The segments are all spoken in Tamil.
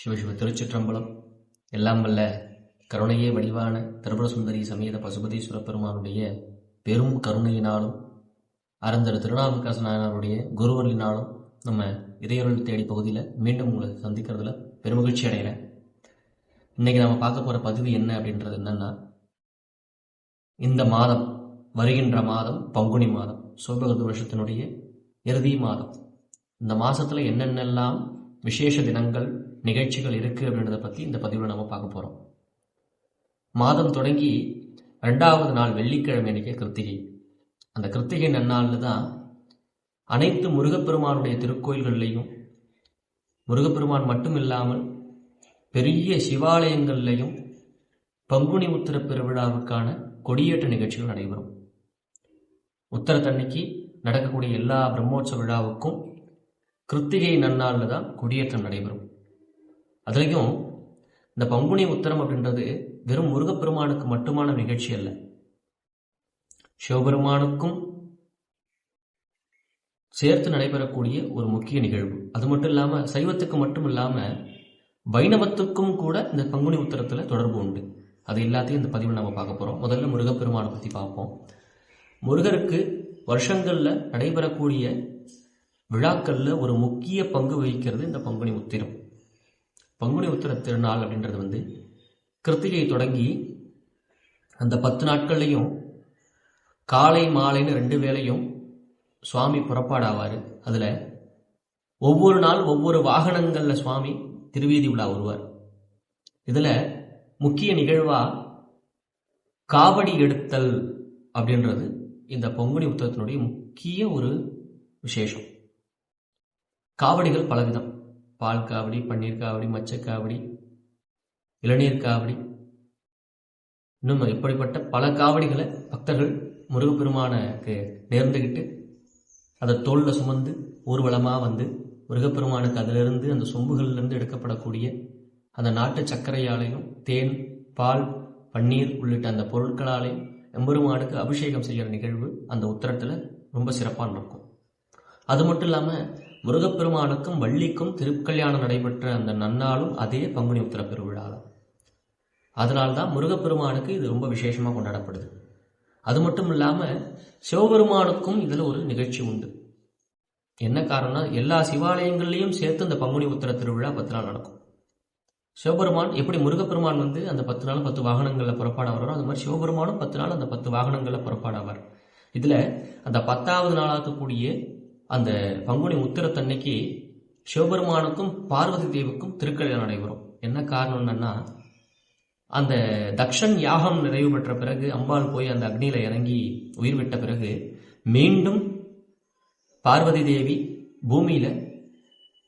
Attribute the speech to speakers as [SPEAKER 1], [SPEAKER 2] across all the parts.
[SPEAKER 1] சிவசிவ திருச்சிற்றம்பலம். எல்லாம் வல்ல கருணையே வடிவான திருபுரசுந்தரி சமேத பசுபதீஸ்வர பெருமானுடைய பெரும் கருணையினாலும் அறந்தர் திருநாவுக்கரசு நாயனாருடைய குருவர்களினாலும் நம்ம இறையொருள் தேடி பகுதியில் மீண்டும் உங்களை சந்திக்கிறதுல பெருமகிழ்ச்சி அடைகிறேன். இன்னைக்கு நம்ம பார்க்க போகிற பதிவு என்ன அப்படின்றது என்னன்னா இந்த மாதம் வருகின்ற மாதம் பங்குனி மாதம் சோபகது வருஷத்தினுடைய இறுதி மாதம். இந்த மாசத்துல என்னென்னலாம் விசேஷ தினங்கள் நிகழ்ச்சிகள் இருக்கு அப்படின்றத பத்தி இந்த பதிவில் நம்ம பார்க்க போறோம். மாதம் தொடங்கி ரெண்டாவது நாள் வெள்ளிக்கிழமை அன்றைக்கி கிருத்திகை. அந்த கிருத்திகை நன்னாளில் தான் அனைத்து முருகப்பெருமானுடைய திருக்கோயில்கள்லையும் முருகப்பெருமான் மட்டும் இல்லாமல் பெரிய சிவாலயங்கள்லையும் பங்குனி உத்திர பெருவிழாவுக்கான கொடியேற்ற நிகழ்ச்சிகள் நடைபெறும். உத்தரத்தன்னைக்கு நடக்கக்கூடிய எல்லா பிரம்மோற்சவ விழாவுக்கும் கிருத்திகை நன்னாளில் தான் கொடியேற்றம் நடைபெறும். அதுலேயும் இந்த பங்குனி உத்தரம் அப்படின்றது வெறும் முருகப்பெருமானுக்கு மட்டுமான நிகழ்ச்சி அல்ல. சிவபெருமானுக்கும் சேர்த்து நடைபெறக்கூடிய ஒரு முக்கிய நிகழ்வு. அது மட்டும் இல்லாம சைவத்துக்கு மட்டும் இல்லாம வைணவத்துக்கும் கூட இந்த பங்குனி உத்தரத்துல தொடர்பு உண்டு. அது எல்லாத்தையும் இந்த பதிவில் நம்ம பார்க்க போறோம். முதல்ல முருகப்பெருமானை பத்தி பார்ப்போம். முருகருக்கு வருஷங்கள்ல நடைபெறக்கூடிய விழாக்கள்ல ஒரு முக்கிய பங்கு வகிக்கிறது இந்த பங்குனி உத்திரம். பங்குனி உத்திர திருநாள் அப்படின்றது வந்து கிருத்திகை தொடங்கி அந்த பத்து நாட்கள்லையும் காலை மாலைன்னு ரெண்டு வேளையும் சுவாமி புறப்பாடாவார். அதில் ஒவ்வொரு நாள் ஒவ்வொரு வாகனங்களில் சுவாமி திருவீதி விழா வருவார். இதில் முக்கிய நிகழ்வாக காவடி எடுத்தல் அப்படின்றது இந்த பங்குனி உத்தரத்தினுடைய முக்கிய ஒரு விசேஷம். காவடிகள் பலவிதம். பால் காவடி பன்னீர் காவடி மச்சக்காவடி காவடி இளநீர் காவடி. இன்னும் இப்படிப்பட்ட பல காவடிகளை பக்தர்கள் முருகப்பெருமானுக்கு நேர்ந்துக்கிட்டு அதை தோளில் சுமந்து ஊர்வலமாக வந்து முருகப்பெருமானுக்கு அதிலிருந்து அந்த சொம்புகளிலிருந்து எடுக்கப்படக்கூடிய அந்த நாட்டு சர்க்கரையாலையும் தேன் பால் பன்னீர் உள்ளிட்ட அந்த பொருட்களாலையும் எம்பெருமானுக்கு அபிஷேகம் செய்கிற நிகழ்வு அந்த உத்தரத்தில் ரொம்ப சிறப்பாக நடக்கும். அது மட்டும் இல்லாமல் முருகப்பெருமானுக்கும் வள்ளிக்கும் திருக்கல்யாணம் நடைபெற்ற அந்த நன்னாளும் அதே பங்குனி உத்தர பெருவிழாதான். அதனால்தான் முருகப்பெருமானுக்கு இது ரொம்ப விசேஷமாக கொண்டாடப்படுது. அது மட்டும் இல்லாமல் சிவபெருமானுக்கும் இதில் ஒரு நிகழ்ச்சி உண்டு. என்ன காரணம்னா எல்லா சிவாலயங்கள்லையும் சேர்த்து அந்த பங்குனி உத்தர திருவிழா பத்து நாள் நடக்கும். சிவபெருமான் எப்படி முருகப்பெருமான் வந்து அந்த பத்து நாள் பத்து வாகனங்களில் புறப்பாட வர்றாரோ அந்த மாதிரி சிவபெருமானும் பத்து நாள் அந்த பத்து வாகனங்களில் புறப்பாடாவார். இதில் அந்த பத்தாவது நாளாக்கக்கூடிய அந்த பங்குனி உத்திரத்தன்னைக்கு சிவபெருமானுக்கும் பார்வதி தேவிக்கும் திருக்கல்யாணம் நடைபெறும். என்ன காரணம் என்னன்னா அந்த தக்ஷன் யாகம் நிறைவு பெற்ற பிறகு அம்பாள் போய் அந்த அக்னியில இறங்கி உயிர் விட்ட பிறகு மீண்டும் பார்வதி தேவி பூமியில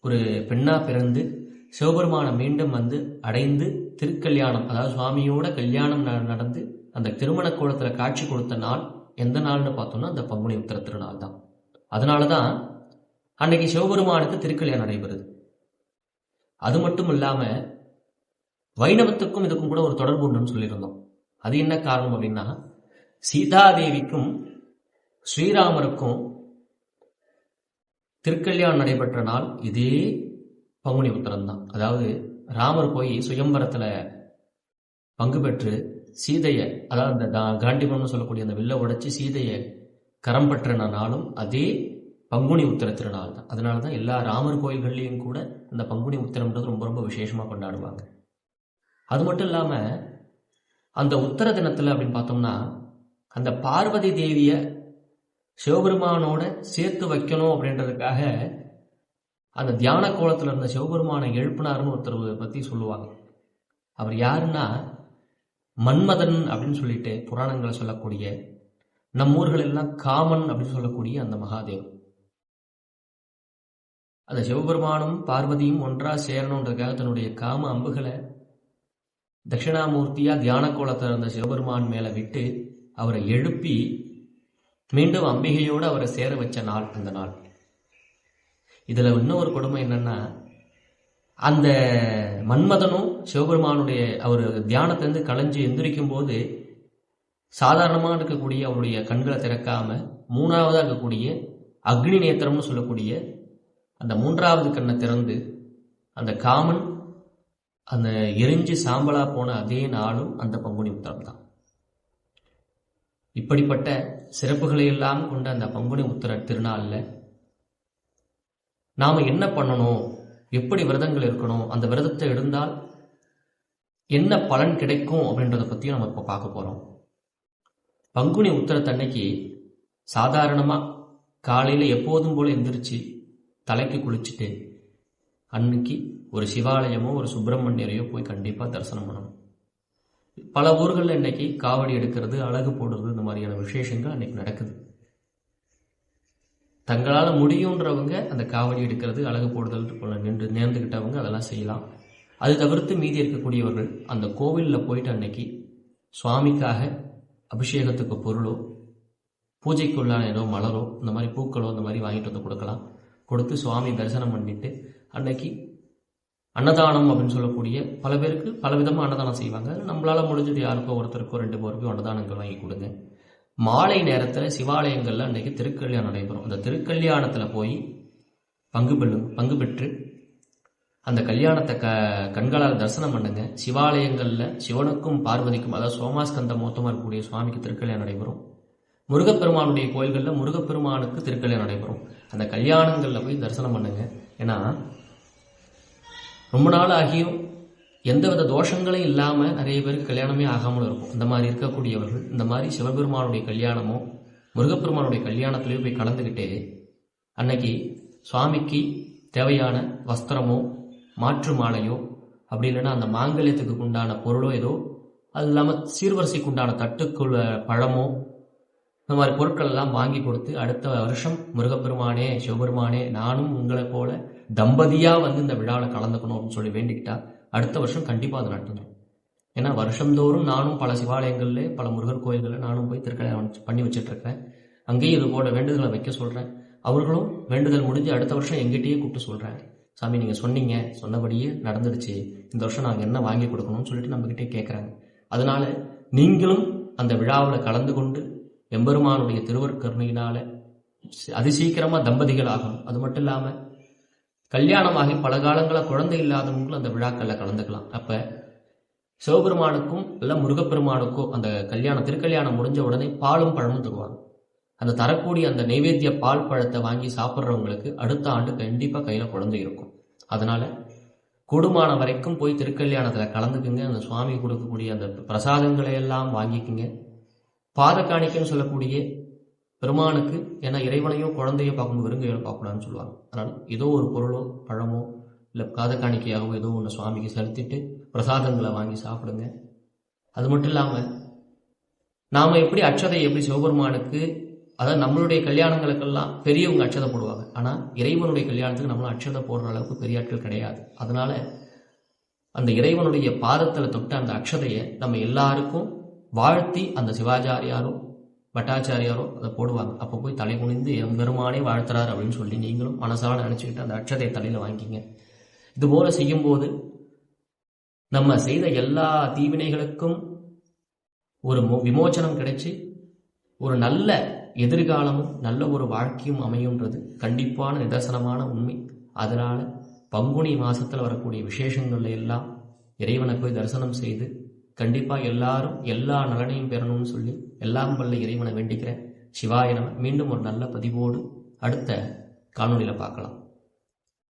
[SPEAKER 1] ஒரு பெண்ணா பிறந்து சிவபெருமானை மீண்டும் வந்து அடைந்து திருக்கல்யாணம் அதாவது சுவாமியோட கல்யாணம் நடந்து அந்த திருமண கோலத்துல காட்சி கொடுத்த நாள் எந்த நாள்னு பார்த்தோம்னா அந்த பங்குனி உத்திர திருநாள் தான் அதனால தான் அன்னைக்கு சிவபெருமானுக்கு திருக்கல்யாணம் நடைபெறுது. அது மட்டும் இல்லாம வைணவத்துக்கும் இதுக்கும் கூட ஒரு தொடர்பு உண்டுன்னு சொல்லியிருந்தோம். அது என்ன காரணம் அப்படின்னா சீதாதேவிக்கும் ஸ்ரீராமருக்கும் திருக்கல்யாணம் நடைபெற்ற நாள் இதே பங்குனி உத்தரம் தான். அதாவது ராமர் போய் சுயம்பரத்துல பங்கு பெற்று சீதையை அதாவது அந்த காண்டிபம்னு சொல்லக்கூடிய அந்த வில்ல உடைச்சி சீதையை கரம் பற்றின நாளும் அதே பங்குனி உத்திர திருநாள் தான். அதனால தான் எல்லா ராமர் கோயில்கள்லேயும் கூட இந்த பங்குனி உத்திரம்ன்றது ரொம்ப ரொம்ப விசேஷமாக கொண்டாடுவாங்க. அது மட்டும் இல்லாமல் அந்த உத்தர தினத்தில் அப்படின்னு பார்த்தோம்னா அந்த பார்வதி தேவியை சிவபெருமானோட சேர்த்து வைக்கணும் அப்படின்றதுக்காக அந்த தியான கோலத்தில் இருந்த சிவபெருமானை எழுப்பினார்னு ஒருத்தர் பற்றி சொல்லுவாங்க. அவர் யாருன்னா மன்மதன் அப்படின்னு சொல்லிட்டு புராணங்களை சொல்லக்கூடிய நம் ஊர்கள் எல்லாம் காமன் அப்படின்னு சொல்லக்கூடிய அந்த மகாதேவ் அந்த சிவபெருமானும் பார்வதியும் ஒன்றா சேரணுன்றதுக்காக தன்னுடைய காம அம்புகளை தட்சிணாமூர்த்தியா தியான கோலத்தில் இருந்த சிவபெருமான் மேல விட்டு அவரை எழுப்பி மீண்டும் அம்பிகையோடு அவரை சேர வச்ச நாள் அந்த நாள். இதுல இன்னொரு கொடுமை என்னன்னா அந்த மன்மதனும் சிவபெருமானுடைய அவர் தியானத்திலிருந்து களைஞ்சு எந்திரிக்கும் போது சாதாரணமாக இருக்கக்கூடிய அவருடைய கண்களை திறக்காம மூணாவதாக இருக்கக்கூடிய அக்னி நேத்திரம்னு சொல்லக்கூடிய அந்த மூன்றாவது கண்ணை திறந்து அந்த காமன் அந்த எரிஞ்சு சாம்பலா போன அதே நாளும் அந்த பங்குனி உத்தரம் தான். இப்படிப்பட்ட சிறப்புகளை எல்லாம் கொண்ட அந்த பங்குனி உத்தர திருநாளில் நாம் என்ன பண்ணணும்? எப்படி விரதங்கள் இருக்கணும்? அந்த விரதத்தை இருந்தால் என்ன பலன் கிடைக்கும் அப்படின்றத பற்றியும் நம்ம இப்போ பார்க்க போகிறோம் பங்குனி உத்தரத்தன்னைக்கு சாதாரணமாக காலையில் எப்போதும் போல் எந்திரிச்சு தலைக்கு குளிச்சுட்டு அன்னைக்கு ஒரு சிவாலயமோ ஒரு சுப்பிரமணியரையோ போய் கண்டிப்பாக தரிசனம் பண்ணணும். பல ஊர்களில் இன்னைக்கு காவடி எடுக்கிறது அழகு போடுறது இந்த மாதிரியான விசேஷங்கள் அன்னைக்கு நடக்குது. தங்களால் முடியுன்றவங்க அந்த காவடி எடுக்கிறது அழகு போடுதல் போல நின்று நேர்ந்துக்கிட்டவங்க அதெல்லாம் செய்யலாம். அது தவிர்த்து மீதி இருக்கக்கூடியவர்கள் அந்த கோவிலில் போயிட்டு அன்னைக்கு சுவாமிக்காக அபிஷேகத்துக்கு பொருளோ பூஜைக்குள்ளான ஏதோ மலரோ இந்த மாதிரி பூக்களோ இந்த மாதிரி வாங்கிட்டு வந்து கொடுக்கலாம். கொடுத்து சுவாமி தரிசனம் பண்ணிட்டு அன்னைக்கு அன்னதானம் அப்படின்னு சொல்லக்கூடிய பல பேருக்கு பல விதமாக அன்னதானம் செய்வாங்க. நம்மளால முடிஞ்சது யாருக்கோ ஒருத்தருக்கோ ரெண்டு பேருக்கோ அன்னதானங்கள் வாங்கி கொடுங்க. மாலை நேரத்தில் சிவாலயங்களில் அன்னைக்கு திருக்கல்யாணம் நடைபெறும். அந்த திருக்கல்யாணத்தில் போய் பங்கு பெல்லு பங்கு பெற்று அந்த கல்யாணத்தை க கண்களால் தரிசனம் பண்ணுங்க. சிவாலயங்களில் சிவனுக்கும் பார்வதிக்கும் அதாவது சோமாஸ்கந்த மொத்தமாக இருக்கக்கூடிய சுவாமிக்கு திருக்கல்யாணம் நடைபெறும். முருகப்பெருமானுடைய கோயில்களில் முருகப்பெருமானுக்கு திருக்கல்யாணம் நடைபெறும். அந்த கல்யாணங்களில் போய் தரிசனம் பண்ணுங்க. ஏன்னா ரொம்ப நாள் ஆகியும் எந்தவித தோஷங்களும் இல்லாமல் நிறைய பேருக்கு கல்யாணமே ஆகாமல் இருக்கும். இந்த மாதிரி இருக்கக்கூடியவர்கள் இந்த மாதிரி சிவபெருமானுடைய கல்யாணமோ முருகப்பெருமானுடைய கல்யாணத்திலேயோ போய் கலந்துக்கிட்டே அன்னைக்கு சுவாமிக்கு தேவையான வஸ்திரமோ மாற்று மாலையோ அப்படி இல்லைன்னா அந்த மாங்கல்யத்துக்கு உண்டான பொருளோ ஏதோ அது இல்லாமல் சீர்வரிசைக்கு உண்டான தட்டுக்குள்ள பழமோ இந்த மாதிரி பொருட்கள் எல்லாம் வாங்கி கொடுத்து அடுத்த வருஷம் முருகப்பெருமானே சிவபெருமானே நானும் உங்களை போல தம்பதியா வந்து இந்த விழாவில் கலந்துக்கணும் அப்படின்னு சொல்லி வேண்டிக்கிட்டா அடுத்த வருஷம் கண்டிப்பாக அது நடந்துடும் ஏன்னா வருஷந்தோறும் நானும் பல சிவாலயங்கள்ல பல முருகர் கோயில்களில் நானும் போய் திருக்கல்யாணம் பண்ணி வச்சுட்டு இருக்கேன் அங்கேயும் இது போல வேண்டுதலை வைக்க சொல்றேன். அவர்களும் வேண்டுதல் முடிஞ்சு அடுத்த வருஷம் எங்கிட்டயே கூப்பிட்டு சொல்றேன் சாமி நீங்கள் சொன்னீங்க. சொன்னபடியே நடந்துடுச்சு. இந்த வருஷம் நாங்கள் என்ன வாங்கி கொடுக்கணும்னு சொல்லிட்டு நம்மகிட்டே கேட்குறாங்க அதனால நீங்களும் அந்த விழாவில் கலந்து கொண்டு எம்பெருமானுடைய திருவருட்கருணையினால அதிசீக்கிரமாக தம்பதிகள் ஆகணும். அது மட்டும் இல்லாமல் கல்யாணமாகி பல காலங்களில் குழந்தை இல்லாதவங்களும் அந்த விழாக்களில் கலந்துக்கலாம். அப்போ சிவபெருமானுக்கும் இல்லை முருகப்பெருமானுக்கும் அந்த கல்யாணம் திருக்கல்யாணம் முடிஞ்ச உடனே பாலும் பழமும் தருவாங்க. அந்த தரக்கூடிய அந்த நைவேத்திய பால் பழத்தை வாங்கி சாப்பிட்றவங்களுக்கு அடுத்த ஆண்டு கண்டிப்பாக கையில் குழந்தை இருக்கும். அதனால கூடுமான வரைக்கும் போய் திருக்கல்யாணத்தில் கலந்துக்குங்க. அந்த சுவாமி கொடுக்கக்கூடிய அந்த பிரசாதங்களை எல்லாம் வாங்கிக்குங்க. பாதக்காணிக்கைன்னு சொல்லக்கூடிய பெருமானுக்கு ஏன்னா இறைவனையோ குழந்தையோ பார்க்கணும் விருங்கையோ பார்க்கக்கூடாதுன்னு சொல்லுவாங்க. அதனால் ஏதோ ஒரு பொருளோ பழமோ இல்லை பாத காணிக்கையாகவோ ஏதோ ஒன்று சுவாமிக்கு செலுத்திட்டு பிரசாதங்களை வாங்கி சாப்பிடுங்க. அது மட்டும் இல்லாமல் நாம் எப்படி அட்சதை எப்படி சிவபெருமானுக்கு அதாவது நம்மளுடைய கல்யாணங்களுக்கெல்லாம் பெரியவங்க அட்சதை போடுவாங்க. ஆனால் இறைவனுடைய கல்யாணத்துக்கு நம்மளும் அட்சதை போடுற அளவுக்கு பெரிய ஆட்கள் கிடையாது. அதனால அந்த இறைவனுடைய பாதத்தில் தொட்ட அந்த அக்ஷதையை நம்ம எல்லாருக்கும் வாழ்த்தி அந்த சிவாச்சாரியாரும் பட்டாச்சாரியாரோ அதை போடுவாங்க. அப்போ போய் தலை குனிந்து எம்பெருமானே வாழ்த்துறார் அப்படின்னு சொல்லி நீங்களும் மனசால நினச்சிக்கிட்டு அந்த அக்ஷதையை தலையில் வாங்கிக்கிங்க. இது போல செய்யும்போது நம்ம செய்த எல்லா தீவினைகளுக்கும் ஒரு மோ- விமோச்சனம் கிடைச்சி ஒரு நல்ல எதிர்காலமும் நல்ல ஒரு வாழ்க்கையும் அமையுன்றது கண்டிப்பான நிதர்சனமான உண்மை. அதனால் பங்குனி மாதத்தில் வரக்கூடிய விசேஷங்கள்ல எல்லாம் இறைவனை போய் தரிசனம் செய்து கண்டிப்பாக எல்லாரும் எல்லா நலனையும் பெறணும்னு சொல்லி எல்லாம் வல்ல இறைவனை வேண்டிக்கிறேன். சிவாய நம. மீண்டும் ஒரு நல்ல பதிவோடு அடுத்த காணொலியில் பார்க்கலாம்.